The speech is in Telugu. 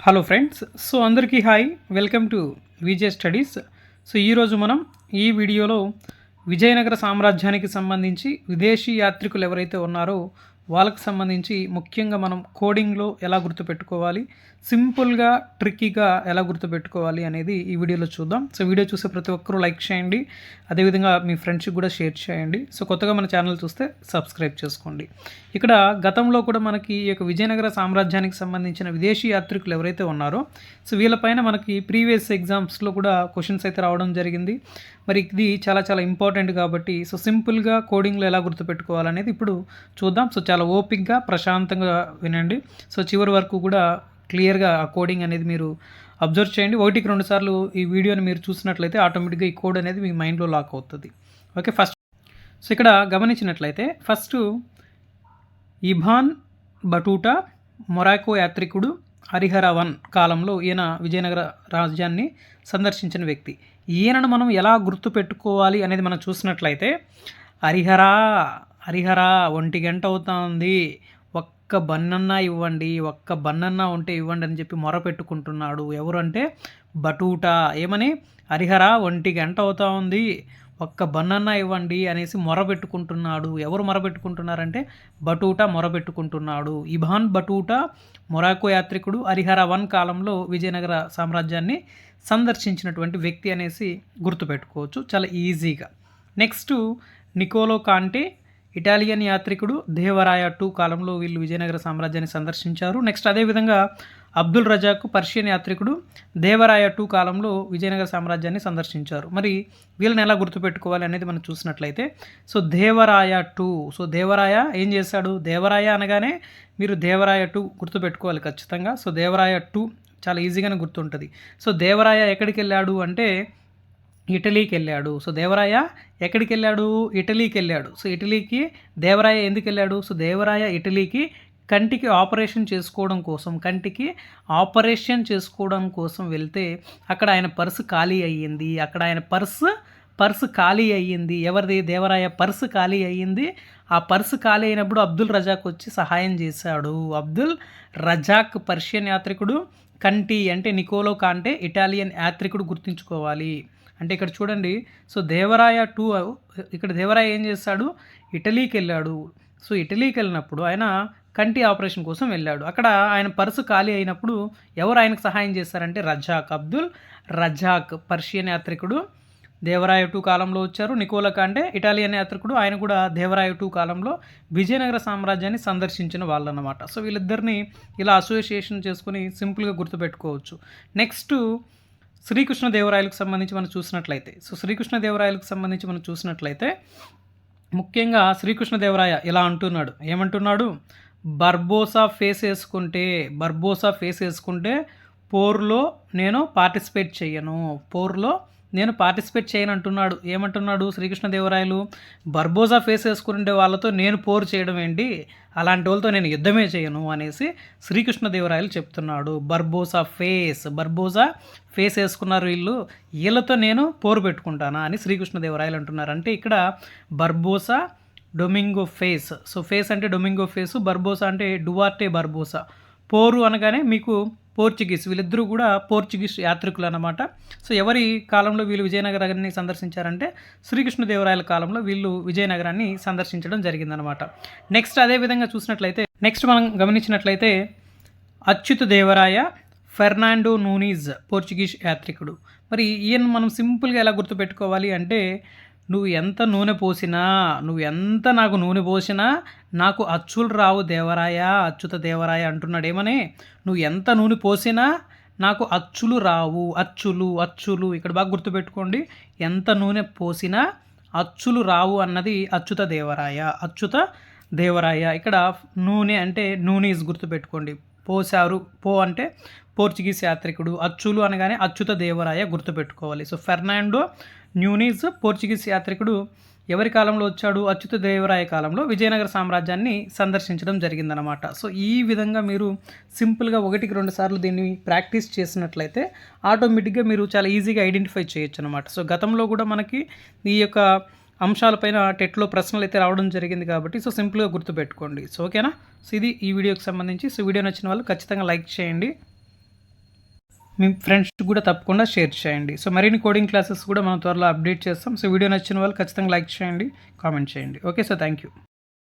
హలో ఫ్రెండ్స్ సో అందరికీ hi welcome to VJ studies so ఈరోజు మనం ఈ వీడియోలో విజయనగర సామ్రాజ్యానికి సంబంధించి విదేశీ యాత్రికులు ఎవరైతే ఉన్నారో వాళ్ళకి సంబంధించి ముఖ్యంగా మనం కోడింగ్లో ఎలా గుర్తుపెట్టుకోవాలి సింపుల్గా ట్రిక్కీగా ఎలా గుర్తుపెట్టుకోవాలి అనేది ఈ వీడియోలో చూద్దాం. సో వీడియో చూసే ప్రతి ఒక్కరూ లైక్ చేయండి అదేవిధంగా మీ ఫ్రెండ్స్కి కూడా షేర్ చేయండి. సో కొత్తగా మన ఛానల్ చూస్తే సబ్స్క్రైబ్ చేసుకోండి. ఇక్కడ గతంలో కూడా మనకి ఈ యొక్క విజయనగర సామ్రాజ్యానికి సంబంధించిన విదేశీ యాత్రికులు ఎవరైతే ఉన్నారో సో వీళ్ళపైన మనకి ప్రీవియస్ ఎగ్జామ్స్లో కూడా క్వశ్చన్స్ అయితే రావడం జరిగింది. మరి ఇది చాలా చాలా ఇంపార్టెంట్ కాబట్టి సో సింపుల్గా కోడింగ్లో ఎలా గుర్తుపెట్టుకోవాలనేది ఇప్పుడు చూద్దాం. సో చాలా ఓపిక్గా ప్రశాంతంగా వినండి. సో చివరి వరకు కూడా క్లియర్గా ఆ కోడింగ్ అనేది మీరు అబ్జర్వ్ చేయండి. ఒకటికి రెండు సార్లు ఈ వీడియోని మీరు చూసినట్లయితే ఆటోమేటిక్గా ఈ కోడ్ అనేది మీ మైండ్లో లాక్ అవుతుంది. Okay first. సో ఇక్కడ గమనించినట్లయితే ఫస్ట్ ఇభాన్ బటూటా మొరాకో యాత్రికుడు హరిహర వన్ కాలంలో ఈయన విజయనగర రాజ్యాన్ని సందర్శించిన వ్యక్తి. ఈయనను మనం ఎలా గుర్తుపెట్టుకోవాలి అనేది మనం చూసినట్లయితే హరిహరా హరిహర ఒంటి గంట అవుతుంది. ఒక్క బన్నన్నా ఇవ్వండి ఒక్క బన్నన్నా ఉంటే ఇవ్వండి అని చెప్పి మొర పెట్టుకుంటున్నాడు. ఎవరంటే బటూటా. ఏమని? హరిహర ఒంటి గంట అవుతా ఉంది ఒక్క బన్నన్నా ఇవ్వండి అనేసి మొరబెట్టుకుంటున్నాడు ఎవరు మొరబెట్టుకుంటున్నారంటే బటూటా మొరబెట్టుకుంటున్నాడు ఇభాన్ బటూటా మొరాకో యాత్రికుడు హరిహర వన్ కాలంలో విజయనగర సామ్రాజ్యాన్ని సందర్శించినటువంటి వ్యక్తి అనేసి గుర్తుపెట్టుకోవచ్చు. చాలా ఈజీగా. నెక్స్ట్ నికోలో కాంటే ఇటాలియన్ యాత్రికుడు దేవరాయ టూ కాలంలో వీళ్ళు విజయనగర సామ్రాజ్యాన్ని సందర్శించారు. నెక్స్ట్ అదేవిధంగా అబ్దుల్ రజాకు పర్షియన్ యాత్రికుడు దేవరాయ టూ కాలంలో విజయనగర సామ్రాజ్యాన్ని సందర్శించారు. మరి వీళ్ళని ఎలా గుర్తుపెట్టుకోవాలి అనేది మనం చూసినట్లయితే so Devaraya two so Devaraya ఏం చేశాడు? దేవరాయ అనగానే మీరు దేవరాయ టూ గుర్తుపెట్టుకోవాలి ఖచ్చితంగా. సో దేవరాయ టూ చాలా ఈజీగానే గుర్తుంటుంది. సో దేవరాయ ఎక్కడికి వెళ్ళాడు అంటే ఇటలీకి వెళ్ళాడు సో దేవరాయ ఎక్కడికి వెళ్ళాడు ఇటలీకి వెళ్ళాడు సో ఇటలీకి దేవరాయ ఎందుకు వెళ్ళాడు సో దేవరాయ ఇటలీకి కంటికి ఆపరేషన్ చేసుకోవడం కోసం కంటికి ఆపరేషన్ చేసుకోవడం కోసం వెళ్తే అక్కడ ఆయన పర్సు ఖాళీ అయ్యింది. అక్కడ ఆయన పర్సు పర్సు ఖాళీ అయ్యింది. ఎవరిది? దేవరాయ పర్సు ఖాళీ అయ్యింది. ఆ పర్సు ఖాళీ అయినప్పుడు అబ్దుల్ రజాక్ వచ్చి సహాయం చేశాడు. అబ్దుల్ రజాక్ పర్షియన్ యాత్రికుడు కంటి అంటే నికోలో కాంటే ఇటాలియన్ యాత్రికుడు గుర్తుంచుకోవాలి. అంటే ఇక్కడ చూడండి సో దేవరాయ టూ ఇక్కడ దేవరాయ ఏం చేస్తాడు? ఇటలీకి వెళ్ళాడు. సో ఇటలీకి వెళ్ళినప్పుడు ఆయన కంటి ఆపరేషన్ కోసం వెళ్ళాడు. అక్కడ ఆయన పర్సు ఖాళీ అయినప్పుడు ఎవరు ఆయనకు సహాయం చేస్తారంటే రజాక్ అబ్దుల్. రజాక్ పర్షియన్ యాత్రికుడు. దేవరాయ టూ కాలంలో వచ్చారు. నికోలక అంటే ఇటాలియన్ యాత్రికుడు. ఆయన కూడా దేవరాయ టూ కాలంలో విజయనగర సామ్రాజ్యాన్ని సందర్శించిన వాళ్ళు అన్నమాట సో వీళ్ళిద్దరిని ఇలా అసోసియేషన్ చేసుకుని సింపుల్గా గుర్తుపెట్టుకోవచ్చు. నెక్స్ట్ శ్రీకృష్ణదేవరాయలకు సంబంధించి మనం చూసినట్లయితే. సో శ్రీకృష్ణదేవరాయలకు సంబంధించి మనం చూసినట్లయితే ముఖ్యంగా శ్రీకృష్ణదేవరాయ ఇలా అంటున్నాడు. ఏమంటున్నాడు? బర్బోసా ఫేస్ వేసుకుంటే బర్బోసా ఫేస్ వేసుకుంటే పోర్లో నేను పార్టిసిపేట్ చేయను పోర్లో నేను పార్టిసిపేట్ చేయను అంటున్నాడు ఏమంటున్నాడు? శ్రీకృష్ణదేవరాయలు బర్బోజా ఫేస్ వేసుకుంటే వాళ్ళతో నేను పోరు చేయడం ఏంటి? అలాంటి వాళ్ళతో నేను యుద్ధమే చేయను అనేసి శ్రీకృష్ణదేవరాయలు చెప్తున్నాడు. బర్బోసా ఫేస్ బర్బోజా ఫేస్ వేసుకున్నారు వీళ్ళు వీళ్ళతో నేను పోరు పెట్టుకుంటానా అని శ్రీకృష్ణదేవరాయలు అంటున్నారు. అంటే ఇక్కడ Barbosa Domingo Paes. So Paes అంటే డొమింగో ఫేస్ బర్బోసా అంటే డువార్టే బర్బోసా పోరు అనగానే మీకు పోర్చుగీస్ వీళ్ళిద్దరూ కూడా పోర్చుగీస్ యాత్రికులు అనమాట సో ఎవరి కాలంలో వీళ్ళు విజయనగరాన్ని సందర్శించారంటే శ్రీకృష్ణదేవరాయల కాలంలో వీళ్ళు విజయనగరాన్ని సందర్శించడం జరిగిందనమాట నెక్స్ట్ అదేవిధంగా చూసినట్లయితే నెక్స్ట్ మనం గమనించినట్లయితే Achyuta Devaraya Fernando Nuniz Portuguese యాత్రికుడు. మరి ఈయన మనం సింపుల్గా ఎలా గుర్తుపెట్టుకోవాలి అంటే నువ్వు ఎంత నూనె పోసినా నువ్వు ఎంత నాకు నూనె పోసినా నాకు అచ్చులు రావు దేవరాయ అచ్యుత దేవరాయ అంటున్నాడేమని? నువ్వు ఎంత నూనె పోసినా నాకు అచ్చులు రావు. అచ్చులు అచ్చులు. ఇక్కడ బాగా గుర్తుపెట్టుకోండి. ఎంత నూనె పోసినా అచ్చులు రావు అన్నది అచ్యుత దేవరాయ. అచ్యుత దేవరాయ. ఇక్కడ నూనె అంటే నూనె ఇస్ గుర్తుపెట్టుకోండి. పోసారు పో అంటే పోర్చుగీస్ యాత్రికుడు అచ్చులు అనగానే అచ్యుత దేవరాయ గుర్తుపెట్టుకోవాలి. సో ఫెర్నాండో న్యూనీస్ పోర్చుగీస్ యాత్రికుడు ఎవరి కాలంలో వచ్చాడు? అచ్యుత దేవరాయ కాలంలో విజయనగర సామ్రాజ్యాన్ని సందర్శించడం జరిగిందనమాట సో ఈ విధంగా మీరు సింపుల్గా ఒకటికి రెండు సార్లు దీన్ని ప్రాక్టీస్ చేసినట్లయితే ఆటోమేటిక్గా మీరు చాలా ఈజీగా ఐడెంటిఫై చేయొచ్చు అనమాట సో గతంలో కూడా మనకి ఈ యొక్క అంశాలపైన టెట్లో ప్రశ్నలు అయితే రావడం జరిగింది కాబట్టి సో సింపుల్గా గుర్తుపెట్టుకోండి. సో ఓకేనా? సో ఇది ఈ వీడియోకి సంబంధించి. సో వీడియో నచ్చిన వాళ్ళు ఖచ్చితంగా లైక్ చేయండి. మీ ఫ్రెండ్స్కి కూడా తప్పకుండా షేర్ చేయండి. సో మరిన్ని కోడింగ్ క్లాసెస్ కూడా మనం త్వరలో అప్డేట్ చేస్తాం. సో వీడియో నచ్చిన వాళ్ళు ఖచ్చితంగా లైక్ చేయండి కామెంట్ చేయండి. Okay sir thank you